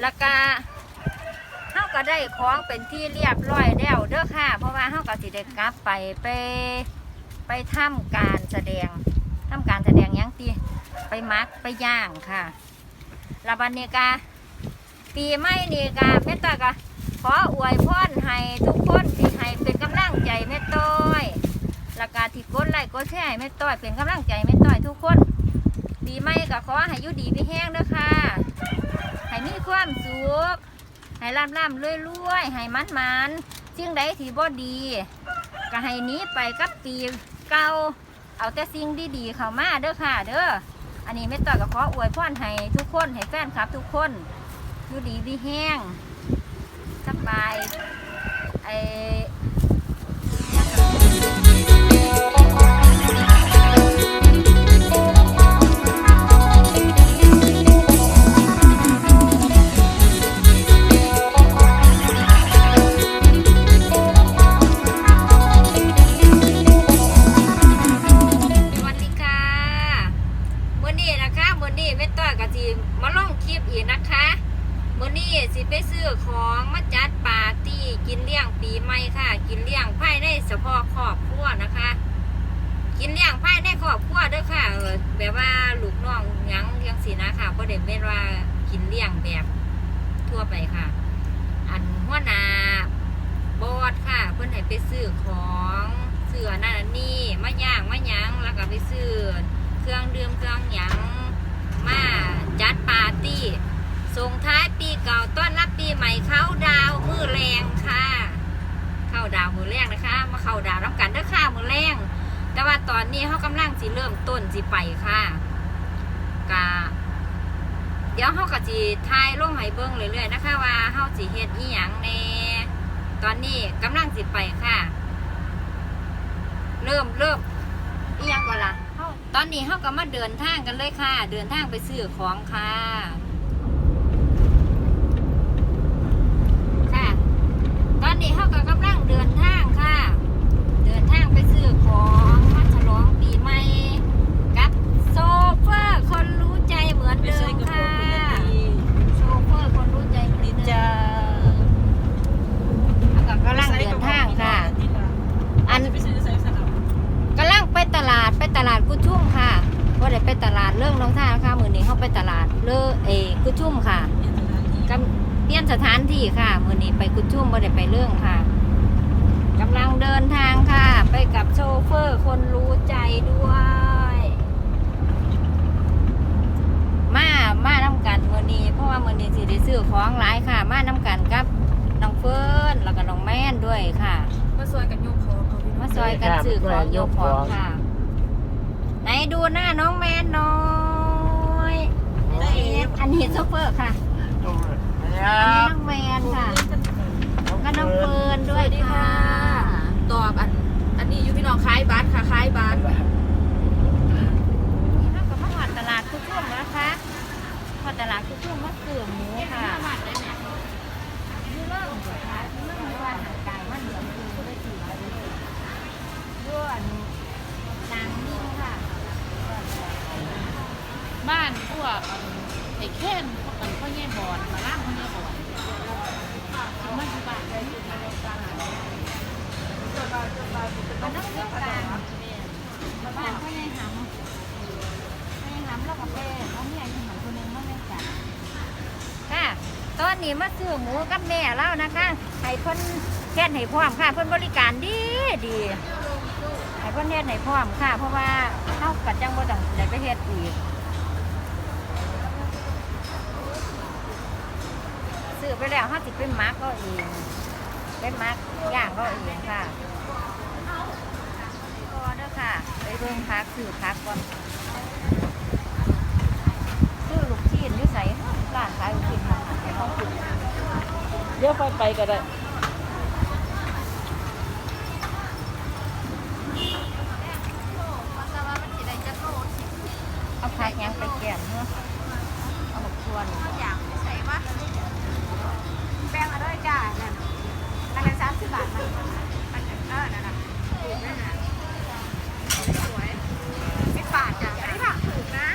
แล้วก็เฮาก็ได้ของเป็นที่เรียบร้อยแล้วเด้อค่ะ เพราะว่าเฮาก็สิได้กลับไปไปไปทำการแสดงทำการแสดงยังตีไปมักไปย่างค่ะลวบันเนกาปีใหม่นี่กาแม่ต้อยก็ขออวยพรให้ทุกคนที่ให้เป็นกำลังใจแม่ต้อยแล้วก็ที่กดไลค์กดแชร์แม่ต้อยเป็นกำลังใจแม่ต้อยทุกคนปีใหม่ก็ขอให้ยูดีมีแห้งเด้อค่ะ ให้มีความสุข ให้ร่ำร่ำรวยรวยๆให้มันมันสิ่งใดที่บ่ดี ก็ให้นี้ไปกับปีเก่าเอาแต่สิ่งดีๆเข้ามาเด้อค่ะ เด้ออันนี้ไม่ต่อยก็ขออวยพรให้ทุกคนให้แฟนคลับ ทุกคนอยู่ดีมีแห้งสบายไอ สิไปซื้อของมาจัดปาร์ตี้กินเลี้ยงปีใหม่ค่ะ กินเลี้ยงภายในเฉพาะครอบครัวนะคะ กินเลี้ยงภายในครอบครัวด้วยค่ะแบบว่าลูกน้องยังเลี้ยงสีนะค่ะก็เด็เป็นว่ากินเลี้ยงแบบทั่วไปค่ะ อันหัวหน้าบอดค่ะ เพื่อนให้ไปซื้อของเสื้อนั่นนี่มาย่างมายังแล้วก็ไปซื้อเครื่องดื่มเครื่องยังมาจัดปาร์ตี้ ส่งท้ายปีเก่าต้อนรับปีใหม่เข้าดาวมือแรงค่ะ เข้าดาวมือแรงนะคะ มาเข้าดาวน์น้ำกันเด้อค่ะมือแรงแต่ว่าตอนนี้เขากำลังสิเริ่มต้นสิไปค่ะกะเดี๋ยวเขาก็สิทายลงให้เบิ้งเรื่อยๆนะคะ ว่าเขาสิเฮ็ดอีหยังแน่ตอนนี้กำลังสิไปค่ะ เริ่มเริ่มอีหยังก่อนละตอนนี้เขาก็มาเดินทางกันเลยค่ะ เดินทางไปซื้อของค่ะ ตอนนี้เขาก็กำลังเดินทางค่ะ เดินทางไปซื้อของมาฉลองปีใหม่กับโซเฟอร์คนรู้ใจเหมือนเดิมค่ะโซเฟอร์คนรู้ใจเหมือนเดิมแล้วก็กำลังเดินทางค่ะ อันกำลังไปตลาดไปตลาดกุชุ่มค่ะว่าได้ไปตลาดเรื่องน้องท่าค่ะมือนี้เขาไปตลาดเลอเอกุชุ่มค่ะกำเปลี่ยนสถานที่ค่ะ มือนี้ไปกุ ชุ่มว่าได้ไปเรื่องค่ะกำลังเดินทางค่ะ ไปกับโชเฟอร์คนรู้ใจด้วย มามาน้ำกันมือนี้เพราะว่ามือนี้สิได้ซื้อของหลายค่ะ มาน้ำกันกับน้องเฟิร์นแล้วก็น้องแม่นด้วยค่ะ มาซอยกันยกของเขาพี่มาซอยกันซื้อของยกของค่ะ ไหนดูหน้าน้องแมนหน้อยอันนี้โชเฟอร์ค่ะอันนี้น้องแมนค่ะ ก็น้องเฟิร์นด้วยค่ะ ตอบอัน อันนี้อยู่พี่น้องขายบัตรค่ะขายบัตรนี่เราก็มาหอดตลาดทุกช่วงนะคะหอดตลาดทุกช่วงมาเสื่อหมูค่ะนี่เริ่มสุดท้ายเริ่มว่าหางกายมันเหลืองคือก็ได้สี่ไปเลยด้วนนางนิ่งค่ะบ้านพวกไอ้แค้นพวกกันพ่อแง่บอลมาล่างพ่อแง่บอล นี้มาซื้อหมูกับแม่แล้วนะคะให้เพิ่นแค่นให้พร้อมค่ะเพิ่นบริการดีดีให้เพิ่นเฮ็ดให้พร้อมค่ะ เพราะว่าเฮากัดจังบ่ต้องได้ไปเฮ็ดอีกซื้อไปแล้วเฮาสิไปหมักก็เองไปหมักย่างก็เองค่ะก็เด้อค่ะ ไปเบิ่งพักซื้อพักก่อนซื้อลูกชิ้นอยู่ไสร้านขายลูกชิ้นค่ะให้ เดี๋ยวไปไปก็ได้ เอาผักหยังไปแกมเนาะเอาหกชวน อย่างใส่ปะแป้งอะไรจ้านั่นอันนั้นสามสิบบาทมันอันนั้นเออนั่นน่ะถูกด้วยนะสวยสิบบาทจ้ะอันนี้ผักถูกนะ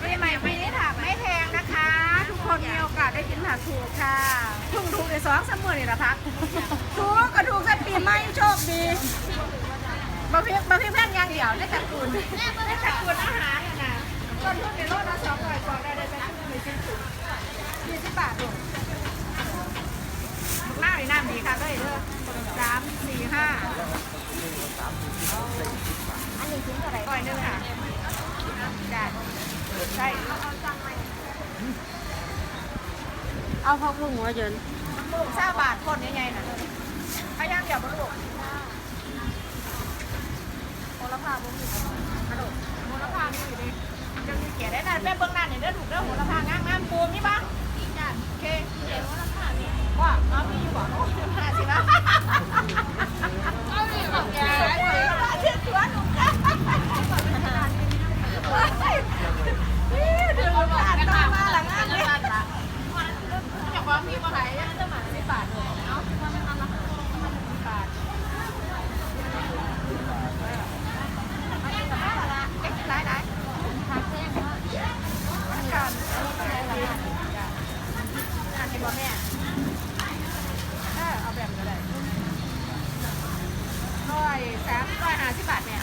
ไม่ไม่ไม่ได้ผักไม่แพงนะคะ ทุกคนมีโอกาส ได้กินผักถูก ค่ะทุ่งถูกในสองสามมือนี่ละพักถูกก็ถูกกันปีใหม่โชคดีบางพีบางพีแพ่งยางเดียวได้ตระกูลได้ตระกูลอาหารนะต้นทุนในโลละสองร้อยกว่าได้ได้เป็นทุนในชิ้นถูกยี่สิบบาทลูกหน้าหน้าดีค่ะเลยเด้อสามสี่ห้า อันนี้ชิ้นเท่าไหร่ ก้อยหนึงค่ะจ้ะใช่ เอาพักบุ้งหัวเยินลูกเศร้าบาทคนยังไงน่ะพยายามเดียวมาลูกโมลภาบุ้งอยู่กระโดดโมลภามีอยู่ดิยังมีเกียได้นั่นแม่เบื้องหน้าเนี่ยเด้อถูกเด้อโมลภางามงามปูมีปะจ้ะโอเคเดี๋ยวโมลภามีว่าเอามีอยู่บ่โอ้ยมาสินะเอามีบอกแกมาเชื่อตัวหนูค่ะเดี๋ยวมาอ่านต่อมาหลังอ่านเลย จากความพี่มาไหนจะหมาสิบบาทเลยเนาะ หลายหลายพักแท่งเนาะอันก่อนอันนี้บ่แม่ เออเอาแบบนี้ก็ได้ร้อยสามร้อยห้าสิบบาทเนี่ย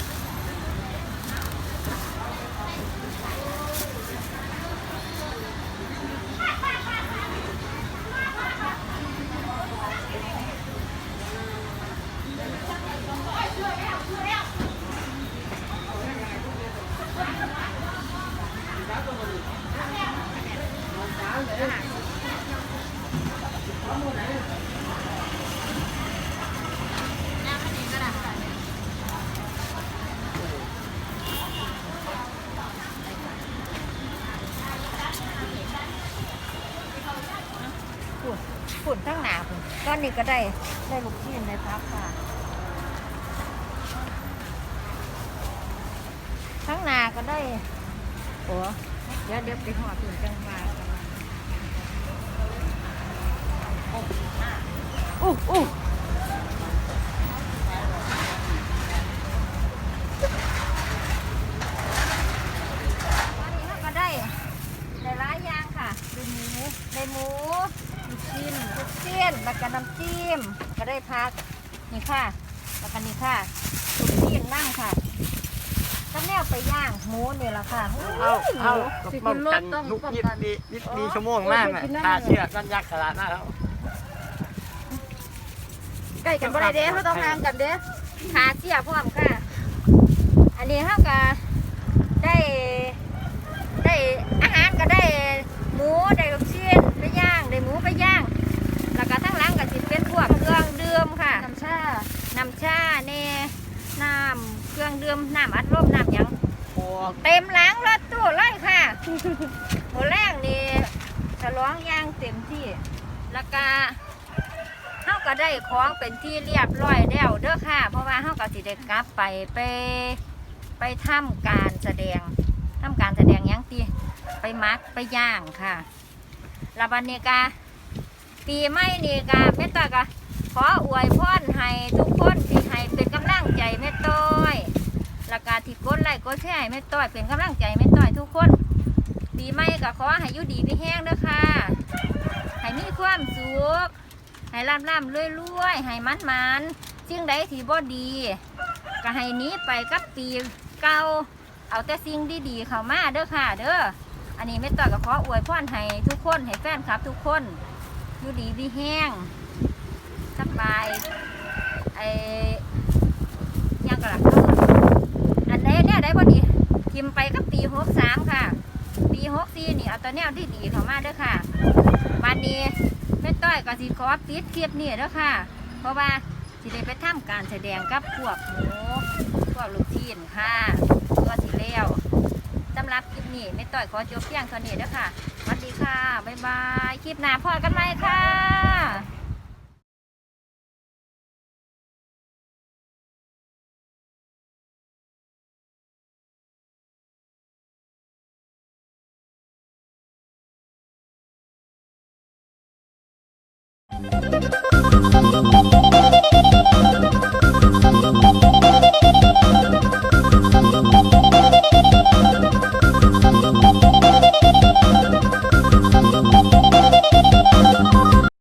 นทั้งหนาฝุ่นก้อนนี้ก็ได้ได้ลูกชิ้นในพักค่ะทั้งหนาก็ได้โอ้เดี๋ยวเดี๋ยวไปห่อถุงจังหวะอู้อู้อันนี้เราก็ได้ได้หลายอย่างค่ะได้หมูได้หมูลูกชิ้นลูกเสี้ยนแล้วก็น้ำจิ้มก็ได้พักนี่ค่ะแล้วก็นี่ค่ะลูกชิ้นนั่งค่ะก็แนวไปย่างหมูนี่แหละค่ะเอาหเอามูป้องกันลูกยิบดียิบดีชั่วโมงมากเลยตาเชื่อกันยักษ์ขนาดนั้นแล้วใกล้กันบ่ได้เด้เขาต้องห่างกันเด้ขาเสียพร้อมค่ะ อันนี้เขาก็ได้ได้อาหารก็ได้หมูได้ลูกชิ้นไปย่างได้หมูไปย่าง ดื่มค่ะ น้ำชา น้ำชาเน่น้ำเครื่องดื่มน้ำอัดลมน้ำหยังโอ้เต็มหลังรถตู้เลยค่ะหัวแรกนี่ฉลองอย่างเต็มที่แล้วก็เฮาก็ได้ของเป็นที่เรียบร้อยแล้วเด้อค่ะ เพราะว่าเฮาก็สิได้กลับไปไปไปทำการแสดงทำการแสดงหยังตีไปมักไปย่างค่ะแล้วบันนี้กาปีใหม่นี่กาแม่ต้อยก็ ขออวยพรให้ทุกคนที่ให้เป็นกำลังใจแม่ต้อยแล้วก็ที่กดไลค์กดแชร์ให้แม่ต้อยเป็นกำลังใจแม่ต้อยทุกคนปีใหม่ก็ขอให้อยู่ดีมีแห้งเด้อค่ะให้มีความสุขให้ร่ำร่ำรวยรวยให้มันมันๆสิ่งใดที่บ่ดี ก็ให้นี้ไปกับปีเก่าเอาแต่สิ่งดีๆเข้ามาเด้อค่ะ เด้ออันนี้แม่ต้อยก็ขออวยพรให้ทุกคนให้แฟนคลับทุกคนอยู่ดีมีแห้ง บายไอ้ยังกระลักเด้ออันใดเนี่ยได้พอดีทิมไปกับปีหกสามค่ะ ปีหกสี่นี่เอาตัวแนวที่ดีเข้ามาเด้อค่ะวันนี้แม่ต้อยก็สิขอปิดคลิปนี่เด้อค่ะ เพราะว่าสิได้ไปทำการแสดงกับพวกหมูพวกลูกทีนค่ะตัวสิแล้วสำหรับคลิปนี้แม่ต้อยขอจบเพียงเท่านี้เด้อค่ะสวัสดีค่ะ บ๊ายบาย คลิปหน้าพอกันไหมค่ะ